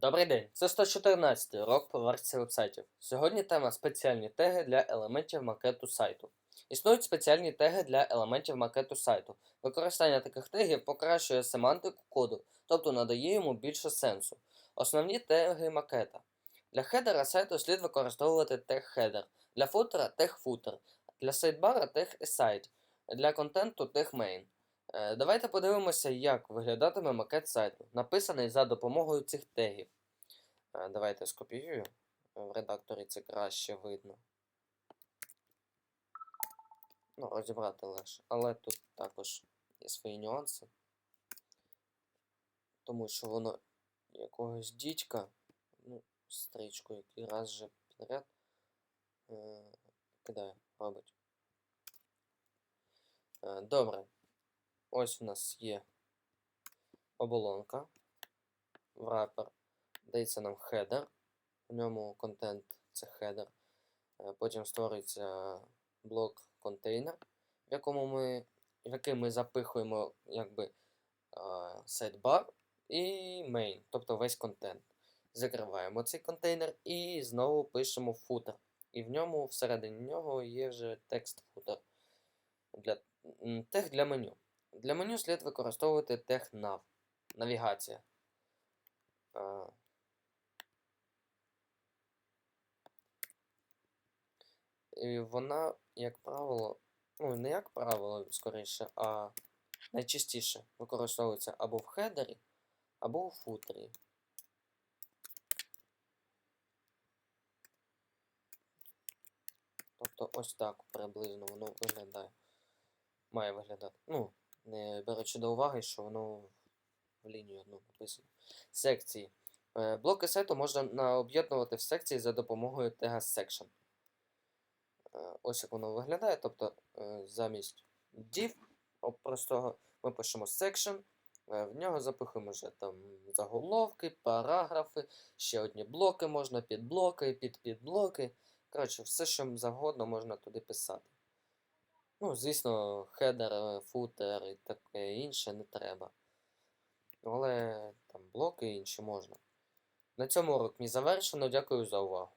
Добрий день, це 114 урок по версії вебсайтів. Сьогодні тема спеціальні теги для елементів макету сайту. Існують спеціальні теги для елементів макету сайту. Використання таких тегів покращує семантику коду, тобто надає йому більше сенсу. Основні теги макета. Для хедера сайту слід використовувати тег header, для футера тег footer, для сайдбара тег aside, для контенту тег main. Е, Давайте подивимося, як виглядатиме макет сайту, написаний за допомогою цих тегів. Е, Давайте скопіюю. В редакторі це краще видно. Ну, розібрати легше. Але тут також є свої нюанси. Тому що воно якогось дідька, ну, стрічку, який раз же підряд е, кидає, робить. Е, добре. Ось у нас є оболонка, врапер, дається нам хедер, в ньому контент це хедер. Е, Потім створюється блок контейнер, в якому ми, в який ми запихуємо якби сайдбар і main, тобто весь контент. Закриваємо цей контейнер і знову пишемо футер. І в ньому всередині нього є вже текст футер. Для, тег для меню. Для меню слід використовувати тег nav, навігація. І вона, як правило, ну не як правило, скоріше, а найчастіше використовується або в хедері, або у футері. Тобто ось так приблизно воно виглядає. Має виглядати. Ну, не беручи до уваги, що воно в лінію одну написано. Секції. Е, Блоки сайту можна об'єднувати в секції за допомогою тега section. Е, Ось як воно виглядає. Тобто е, замість div простого ми пишемо section. В нього запихуємо вже там заголовки, параграфи, ще одні блоки можна, підблоки, підпідблоки. Коротше, все, що завгодно можна туди писати. Ну, звісно, хедер, е, футер і таке інше не треба. Але там блоки інші можна. На цьому урок мій завершено. Дякую за увагу.